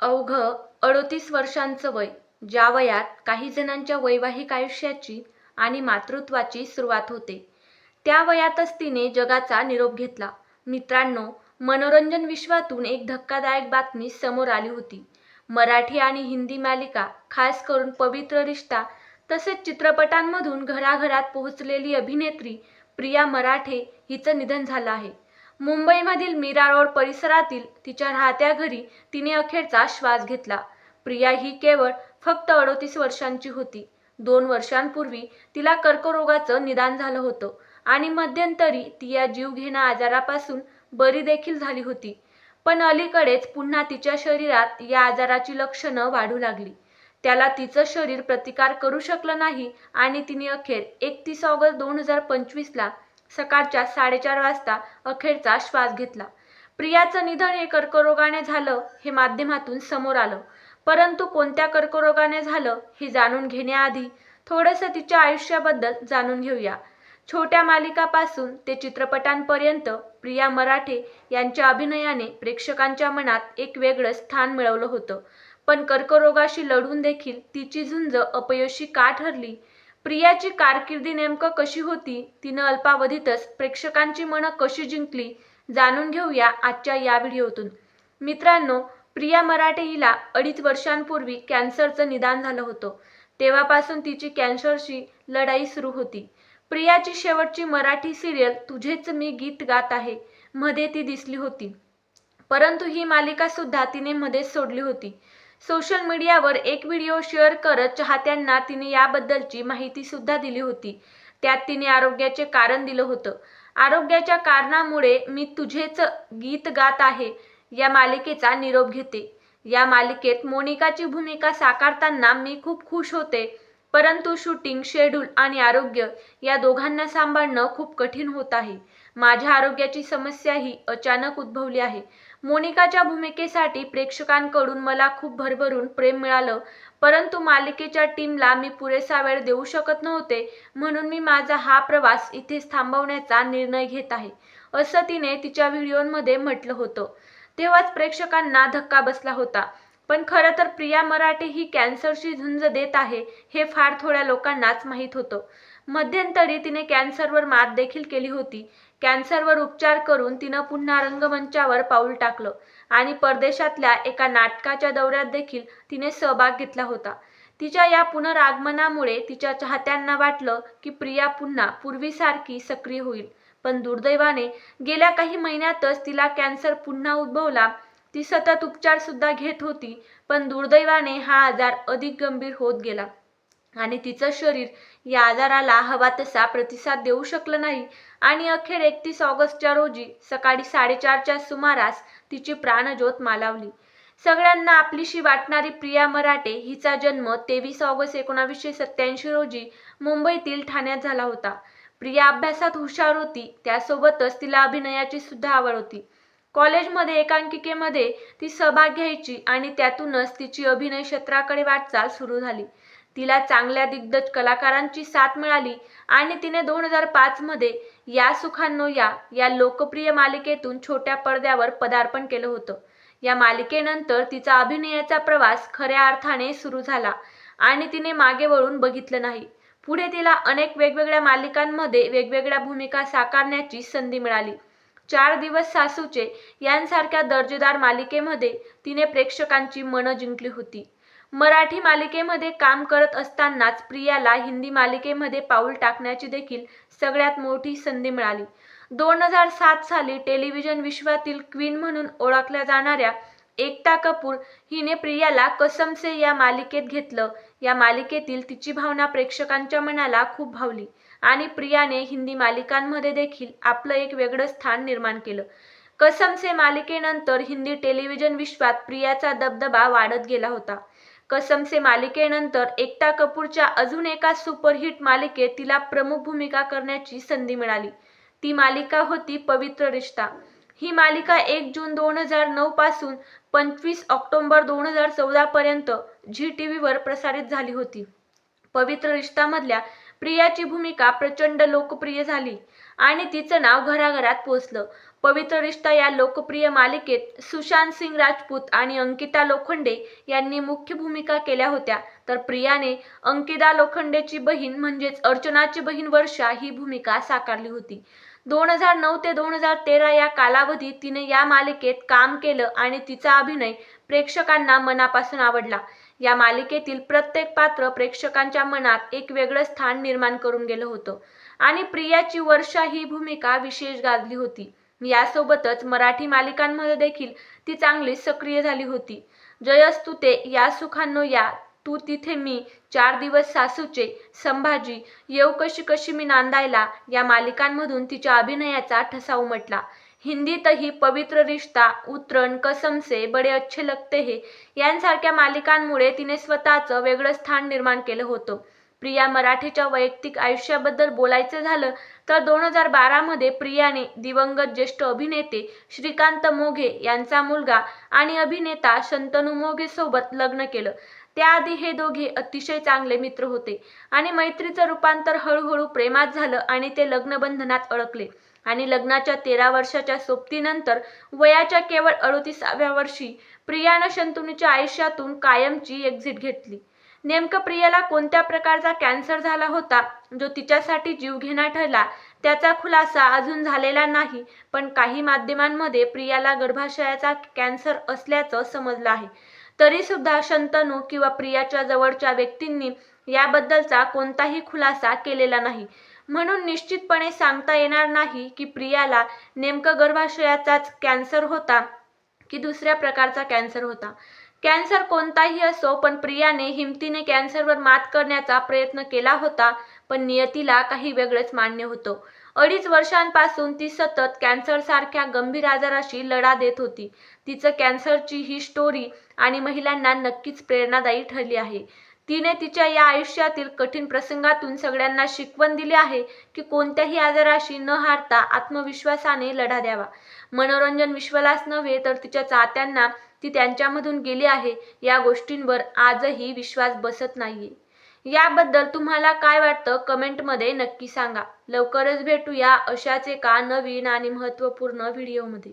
अवघ अडोतीस वर्षांचं वय ज्या वयात काही जणांच्या वैवाहिक आयुष्याची आणि मातृत्वाची सुरुवात होते. त्या वयातच तिने जगाचा निरोप घेतला. मित्रांनो मनोरंजन विश्वातून एक धक्कादायक बातमी समोर आली होती. मराठी आणि हिंदी मालिका खास करून पवित्र रिश्ता तसेच चित्रपटांमधून घराघरात पोहोचलेली अभिनेत्री प्रिया मराठे हिचं निधन झालं आहे. मुंबईमधील मीरा रोड परिसरातील तिच्या राहत्या घरी तिने अखेरचा श्वास घेतला. प्रिया ही केवळ फक्त अडोतीस वर्षांची होती. दोन वर्षांपूर्वी तिला कर्करोगाचं निदान झालं होतं आणि मध्यंतरी ती या जीवघेणा आजारापासून बरी देखील झाली होती. पण अलीकडेच पुन्हा तिच्या शरीरात या आजाराची लक्षणं वाढू लागली. त्याला तिचं शरीर प्रतिकार करू शकलं नाही आणि तिने अखेर एकतीस ऑगस्ट दोन हजार पंचवीसला सकाळच्या साडेचार वाजता अखेरचा श्वास घेतला. प्रियाचं निधन हे कर्करोगाने झालं हे माध्यमातून समोर आलं. परंतु कोणत्या कर्करोगाने झालं हे जाणून घेण्याआधी थोडंसं तिच्या आयुष्याबद्दल जाणून घेऊया. छोट्या मालिकापासून ते चित्रपटांपर्यंत प्रिया मराठे यांच्या अभिनयाने प्रेक्षकांच्या मनात एक वेगळं स्थान मिळवलं होतं. पण कर्करोगाशी लढून देखील तिची झुंज अपयशी का ठरली प्रियाची कारकिर्दी नेमकं कशी होती तिनं अल्पावधीतच प्रेक्षकांची मनं कशी जिंकली जाणून घेऊया आजच्या या व्हिडिओतून. मित्रांनो प्रिया मराठे हिला अडीच वर्षांपूर्वी कॅन्सरचं निदान झालं होतं. तेव्हापासून तिची कॅन्सरशी लढाई सुरू होती. प्रियाची शेवटची मराठी सिरियल तुझेच मी गीत गात आहे मध्ये ती दिसली होती. परंतु ही मालिका सुद्धा तिने मध्येच सोडली होती. सोशल मीडियावर एक व्हिडिओ शेअर करत चाहत्यांना तिने याबद्दलची माहिती सुद्धा दिली होती. त्यात तिने आरोग्याचे कारण दिलं होतं. आरोग्याच्या कारणामुळे मी तुझेच गीत गात आहे या मालिकेचा निरोप घेते. या मालिकेत मोनिकाची भूमिका साकारताना मी खूप खुश होते परंतु शूटिंग शेड्यूल आणि आरोग्य या दोघांना सांभाळणं खूप कठीण होत आहे. माझ्या आरोग्याची समस्या ही अचानक उद्भवली आहे. मोनिकाच्या भूमिकेसाठी प्रेक्षकांकडून मला खूप भरभरून प्रेम मिळालं. परंतु मालिकेच्या टीमला मी पुरेसा वेळ देऊ शकत नव्हते म्हणून मी माझा हा प्रवास इथेच थांबवण्याचा निर्णय घेत आहे असं तिने तिच्या व्हिडिओमध्ये म्हटलं होतं. तेव्हाच प्रेक्षकांना धक्का बसला होता. पण खरं तर प्रिया मराठे ही कॅन्सरशी झुंज देत आहे हे फार थोड्या लोकांनाच माहीत होतं. मध्यंतरी तिने कॅन्सरवर मात देखील केली होती. कॅन्सरवर उपचार करून तिनं पुन्हा रंगमंचावर पाऊल टाकलं आणि परदेशातल्या एका नाटकाच्या दौऱ्यात देखील तिने सहभाग घेतला होता. तिच्या या पुनरागमनामुळे तिच्या चाहत्यांना वाटलं की प्रिया पुन्हा पूर्वीसारखी सक्रिय होईल. पण दुर्दैवाने गेल्या काही महिन्यातच तिला कॅन्सर पुन्हा उद्भवला. ती सतत उपचार सुद्धा घेत होती पण दुर्दैवाने हा आजार अधिक गंभीर होत गेला. आणि तिचं शरीर या आजाराला हवा तसा प्रतिसाद देऊ शकलं नाही. आणि अखेर एकतीस ऑगस्टच्या रोजी सकाळी साडेचारच्या सुमारास तिची प्राणज्योत मालावली. सगळ्यांना आपलीशी वाटणारी प्रिया मराठे हिचा जन्म तेवीस ऑगस्ट एकोणावीसशे सत्याऐंशी रोजी मुंबईतील ठाण्यात झाला होता. प्रिया अभ्यासात हुशार होती त्यासोबतच तिला अभिनयाची सुद्धा आवड होती. कॉलेजमध्ये एकांकिकेमध्ये ती सहभाग घ्यायची आणि त्यातूनच तिची अभिनय क्षेत्राकडे वाटचाल सुरू झाली. तिला चांगल्या दिग्गज कलाकारांची साथ मिळाली आणि तिने दोन हजार पाचमध्ये या सुखांनो या या लोकप्रिय मालिकेतून छोट्या पडद्यावर पदार्पण केलं होतं. या मालिकेनंतर तिचा अभिनयाचा प्रवास खऱ्या अर्थाने सुरू झाला आणि तिने मागे वळून बघितलं नाही. पुढे तिला अनेक वेगवेगळ्या मालिकांमध्ये वेगवेगळ्या भूमिका साकारण्याची संधी मिळाली. चार दिवस सासूचे यांसारख्या दर्जेदार मालिकेमध्ये तिने प्रेक्षकांची मनं जिंकली होती. मराठी मालिकेमध्ये काम करत असतानाच प्रियाला हिंदी मालिकेमध्ये पाऊल टाकण्याची देखील सगळ्यात मोठी संधी मिळाली. दोन हजार सात साली टेलिव्हिजन विश्वातील क्वीन म्हणून ओळखल्या जाणाऱ्या एकता कपूर हिने प्रियाला कसम से या मालिकेत घेतलं. या मालिकेतील तिची भावना प्रेक्षकांच्या मनाला खूप भावली आणि प्रियाने हिंदी मालिकांमध्ये देखील आपलं एक वेगळं स्थान निर्माण केलं. कसम से मालिकेनंतर हिंदी टेलिव्हिजन विश्वात प्रियाचा दबदबा वाढत गेला होता. कसमसे मालिकेनंतर एकता कपूरच्या अजून एका सुपरहिट मालिकेत तिला प्रमुख भूमिका करण्याची संधी मिळाली. ती मालिका होती पवित्र रिश्ता. ही मालिका एक जून दोन हजार नऊ पासून पंचवीस ऑक्टोबर दोन हजार चौदा पर्यंत झी टी व्हीवर प्रसारित झाली होती. पवित्र रिश्तामधल्या प्रियाची भूमिका प्रचंड लोकप्रिय झाली. आणि तिचं नाव घराघरात पोचलं. पवित्र रिश्ता या लोकप्रिय मालिकेत सुशांत सिंग राजपूत आणि अंकिता लोखंडे यांनी मुख्य भूमिका केल्या होत्या. तर प्रियाने अंकिता लोखंडेची बहीण म्हणजेच अर्चनाची बहीण वर्षा ही भूमिका साकारली होती. दोन हजार नऊ ते दोन हजार तेरा या कालावधीत तिने या मालिकेत काम केलं आणि तिचा अभिनय प्रेक्षकांना मनापासून आवडला. या मालिकेतील प्रत्येक पात्र प्रेक्षकांच्या मनात एक वेगळं स्थान निर्माण करून गेलं होतं. आणि प्रियाची वर्षा ही भूमिका विशेष गाजली होती. यासोबतच मराठी मालिकांमध्ये देखील ती चांगली सक्रिय झाली होती. जयस्तुते या सुखांनो या तू तिथे मी चार दिवस सासूचे संभाजी येऊ कशी कशी मी नांदायला या मालिकांमधून तिच्या अभिनयाचा ठसा उमटला. हिंदीतही पवित्र रिश्ता उतरण कसमसे बडे अच्छे लगते हे यांसारख्या मालिकांमुळे तिने स्वतःचं वेगळं स्थान निर्माण केलं होतं. प्रिया मराठीच्या वैयक्तिक आयुष्याबद्दल बोलायचं झालं तर दोन हजार बारामध्ये प्रियाने दिवंगत ज्येष्ठ अभिनेते श्रीकांत मोघे यांचा मुलगा आणि अभिनेता शंतनू मोघे सोबत लग्न केलं. त्याआधी हे दोघे अतिशय चांगले मित्र होते आणि मैत्रीचं रूपांतर हळूहळू प्रेमात झालं आणि ते लग्नबंधनात अडकले. आणि लग्नाच्या तेरा वर्षाच्या सोबतीनंतर वयाच्या केवळ अडोतीसाव्या वर्षी प्रियानं शंतनूच्या आयुष्यातून कायमची एक्झिट घेतली. नेमकं प्रियाला कोणत्या प्रकारचा कॅन्सर झाला होता जो तिच्यासाठी जीवघेणा ठरला त्याचा खुलासा अजून झालेला नाही पण काही माध्यमांमध्ये प्रियाला गर्भाशयाचा कॅन्सर असल्याचं समजलं आहे. तरी सुद्धा शंतनू किंवा प्रियाच्या जवळच्या व्यक्तींनी याबद्दलचा कोणताही खुलासा केलेला नाही. म्हणून निश्चितपणे सांगता येणार नाही की प्रियाला नेमकं गर्भाशयाचाच कॅन्सर होता की दुसऱ्या प्रकारचा कॅन्सर होता. कॅन्सर कोणताही असो पण प्रियाने हिमतीने कॅन्सरवर मात करण्याचा प्रयत्न केला होता पण नियतीला काही वेगळंच मान्य होतं. अडीच वर्षांपासून ती सतत कॅन्सर सारख्या गंभीर आजाराशी लढा देत होती. तिचं कॅन्सरची ही स्टोरी आणि महिलांना नक्कीच प्रेरणादायी ठरली आहे. तिने तिच्या या आयुष्यातील कठीण प्रसंगातून सगळ्यांना शिकवण दिली आहे की कोणत्याही आजाराशी न हारता आत्मविश्वासाने लढा द्यावा. मनोरंजन विश्वालाच नव्हे तर तिच्या चाहत्यांना ती त्यांच्यामधून गेली आहे या गोष्टींवर आजही विश्वास बसत नाहीये. याबद्दल तुम्हाला काय वाटतं? कमेंटमध्ये नक्की सांगा. लवकरच भेटूया अशाच एका नवीन आणि महत्त्वपूर्ण व्हिडिओमध्ये